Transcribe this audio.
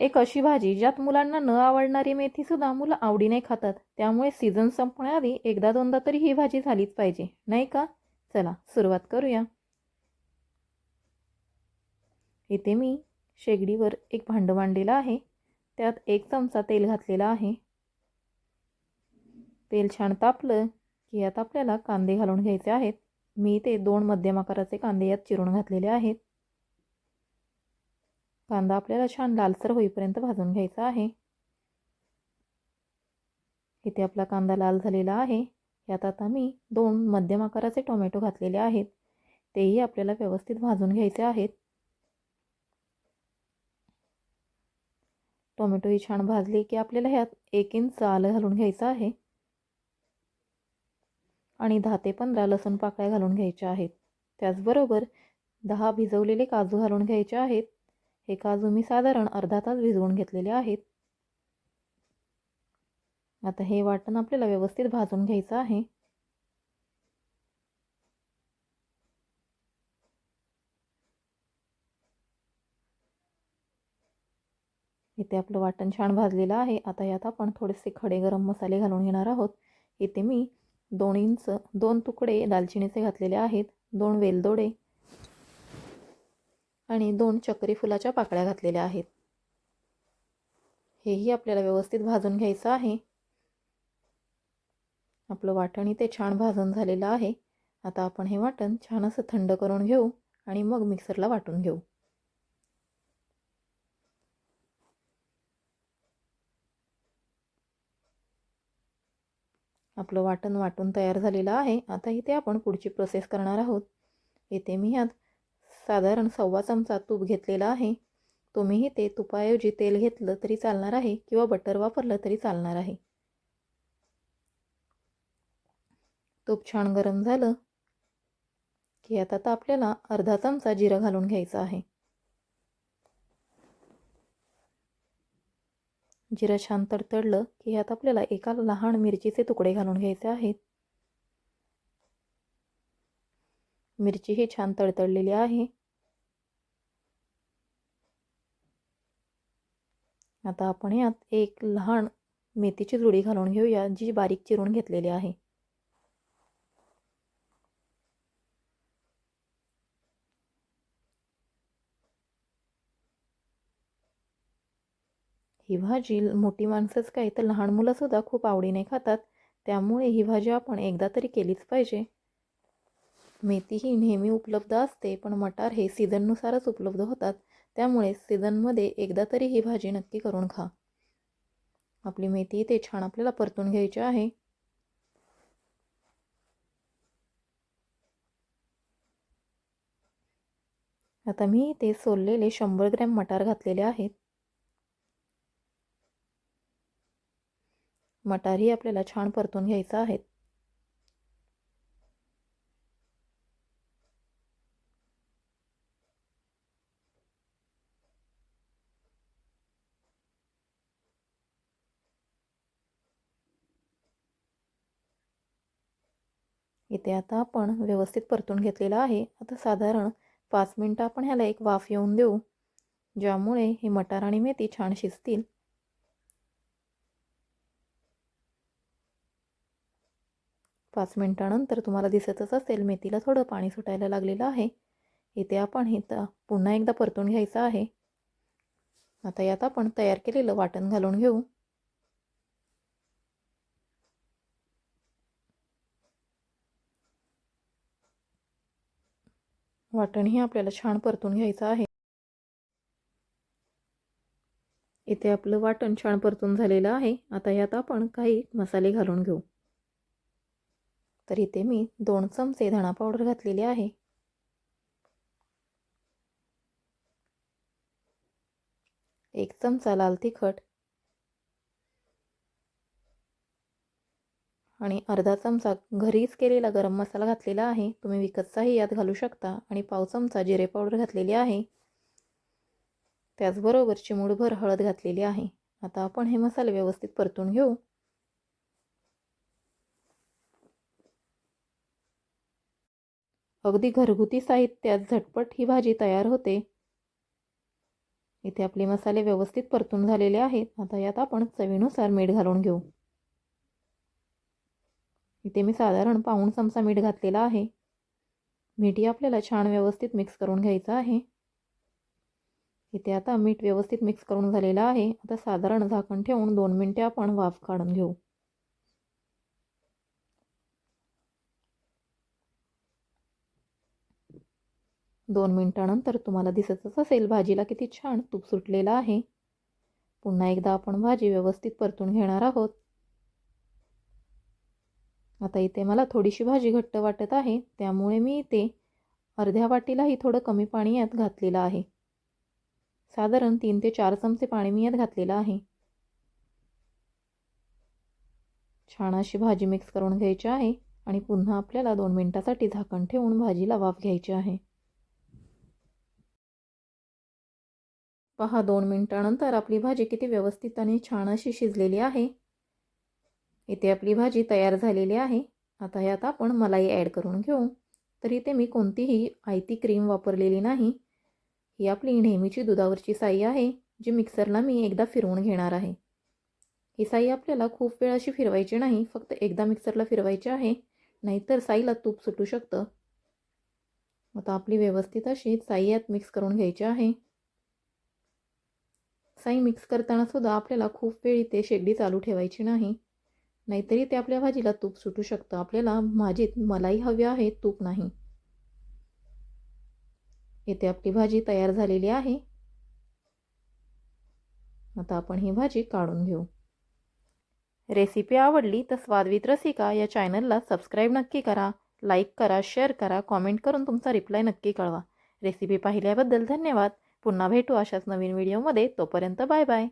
एक अशी भाजी ज्यात मुलांना न आवडणारी मेथीसुद्धा मुलं आवडीने खातात. त्यामुळे सीझन संपण्याआधी एकदा दोनदा तरी ही भाजी झालीच पाहिजे. नाही का? चला सुरुवात करूया. इथे मी शेगडीवर एक भांडं मांडलेलं आहे. त्यात एक चमचा तेल घातलेला आहे. तेल छान तापलं की यात आपल्याला कांदे घालून घ्यायचे आहेत. मी ते दोन मध्यम आकाराचे कांदे यात चिरून घातलेले आहेत. कांदा आपल्याला छान लालसर होईपर्यंत भाजून घ्यायचा आहे. इथे आपला कांदा लाल झालेला आहे. यात आता मी दोन मध्यम आकाराचे टोमॅटो घातलेले आहेत. तेही आपल्याला व्यवस्थित भाजून घ्यायचे आहेत. टोमॅटोही छान भाजले की आपल्याला ह्यात एक इंच आलं घालून घ्यायचं आहे. आणि दहा ते पंधरा लसूण पाकळ्या घालून घ्यायच्या आहेत. त्याचबरोबर दहा भिजवलेले काजू घालून घ्यायचे आहेत. हे काजू मी साधारण अर्धा तास भिजवून घेतलेले आहेत. आता हे वाटण आपल्याला व्यवस्थित भाजून घ्यायचं आहे. इथे आपलं वाटण छान भाजलेलं आहे. आता यात आपण थोडेसे खडे गरम मसाले घालून घेणार आहोत. इथे मी दोन इंच दोन तुकडे दालचिनीचे घातलेले आहेत. दोन वेलदोडे आणि दोन चक्री फुलाच्या पाकळ्या घातलेल्या आहेत. हेही आपल्याला व्यवस्थित भाजून घ्यायचं आहे. आपलं वाटण इथे छान भाजून झालेलं आहे. आता आपण हे वाटण छान असं थंड करून घेऊ आणि मग मिक्सरला वाटून घेऊ. आपलं वाटण वाटून तयार झालेलं आहे. आता इथे आपण पुढची प्रोसेस करणार आहोत. इथे मी ह्यात साधारण सव्वा चमचा तूप घेतलेला आहे. तुम्हीही ते तुपाऐवजी तेल घेतलं तरी चालणार आहे किंवा बटर वापरलं तरी चालणार आहे. तूप छान गरम झालं की आता आता आपल्याला अर्धा चमचा जिरं घालून घ्यायचा आहे. जिरं छान तडतडलं की ह्यात आपल्याला एका लहान मिरचीचे तुकडे घालून घ्यायचे आहेत. मिरची ही छान तडतडलेली आहे. आता आपण यात एक लहान मेथीची जुडी घालून घेऊया जी बारीक चिरून घेतलेली आहे. ही भाजी मोठी माणसंच काय तर लहान मुलंसुद्धा खूप आवडीने खातात. त्यामुळे ही भाजी आपण एकदा तरी केलीच पाहिजे. मेथी ही नेहमी उपलब्ध असते पण मटार हे सीझननुसारच उपलब्ध होतात. त्यामुळे सीझनमध्ये एकदा तरी ही भाजी नक्की करून खा. आपली मेथी ते छान आपल्याला परतून घ्यायची आहे. आता मी ते सोललेले शंभर ग्रॅम मटार घातलेले आहेत. मटारही आपल्याला छान परतून घ्यायचं आहेत. इथे आता आपण व्यवस्थित परतून घेतलेलं आहे. आता साधारण पाच मिनटं आपण ह्याला एक वाफ येऊन देऊ ज्यामुळे हे मटार आणि मेथी छान शिजतील. पाच मिनटानंतर तुम्हाला दिसतच असेल मेथीला थोडं पाणी सुटायला लागलेलं आहे. इथे आपण हे तर पुन्हा एकदा परतून घ्यायचं आहे. आता यात आपण तयार केलेलं वाटण घालून घेऊ. वाटणही आपल्याला छान परतून घ्यायचं आहे. इथे आपलं वाटण छान परतून झालेलं आहे. आता यात आपण काही मसाले घालून घेऊ. तर इथे मी दोन चमचे धणा पावडर घातलेली आहे. एक चमचा लाल तिखट आणि अर्धा चमचा घरीच केलेला गरम मसाला घातलेला आहे. तुम्ही विकतचाही यात घालू शकता. आणि पाव चमचा जिरे पावडर घातलेली आहे. त्याचबरोबर चिमूडभर हळद घातलेली आहे. आता आपण हे मसाले व्यवस्थित परतून घेऊ. अगदी घरगुती साहित्यात झटपट ही भाजी तयार होते. इथे आपले मसाले व्यवस्थित परतून झालेले आहेत. आता यात आपण चवीनुसार मीठ घालून घेऊ. इथे मी साधारण पाऊण चमचा मीठ घातलेला आहे. मीठही आपल्याला छान व्यवस्थित मिक्स करून घ्यायचं आहे. इथे आता मीठ व्यवस्थित मिक्स करून झालेलं आहे. आता साधारण झाकण ठेवून दोन मिनटे आपण वाफ काढून घेऊ. दोन मिनटानंतर तुम्हाला दिसतच असेल भाजीला किती छान तूप सुटलेलं आहे. पुन्हा एकदा आपण भाजी व्यवस्थित परतून घेणार आहोत. आता इथे मला थोडीशी भाजी घट्ट वाटत आहे त्यामुळे मी इथे अर्ध्या वाटीलाही थोडं कमी पाणी यात घातलेलं आहे. साधारण तीन ते चार चमचे पाणी मी यात घातलेलं आहे. छान अशी भाजी मिक्स करून घ्यायची आहे आणि पुन्हा आपल्याला दोन मिनटासाठी झाकण ठेवून भाजीला वाफ घ्यायची आहे. पहा दोन मिनटानंतर आपली भाजी किती व्यवस्थित आणि छान अशी शिजलेली आहे. इथे आपली भाजी तयार झालेली आहे. आता यात आपण मलाई ॲड करून घेऊ. तर इथे मी कोणतीही आयती क्रीम वापरलेली नाही. ही आपली नेहमीची दुधावरची साई आहे जी मिक्सरला मी एकदा फिरवून घेणार आहे. ही साई आपल्याला खूप वेळ अशी फिरवायची नाही फक्त एकदा मिक्सरला फिरवायची आहे नाहीतर साईला तूप सुटू शकतं. आता आपली व्यवस्थित अशी साई यात मिक्स करून घ्यायची आहे. साई मिक्स करताना सुद्धा आपल्याला खूप वेळ इथे शेगडी चालू ठेवायची नाही. नाहीतरी ते आपल्या भाजीला तूप सुटू शकतं. आपल्याला भाजीत मलाई हवी आहे तूप नाही. येथे आपली भाजी तयार झालेली आहे. आता आपण ही भाजी काढून घेऊ. रेसिपी आवडली तर स्वादवित रसिका या चॅनलला सबस्क्राईब नक्की करा लाईक करा शेअर करा कॉमेंट करून तुमचा रिप्लाय नक्की कळवा. रेसिपी पाहिल्याबद्दल धन्यवाद. पुन्हा भेटू अशाच नवीन व्हिडिओमध्ये. तोपर्यंत बाय बाय.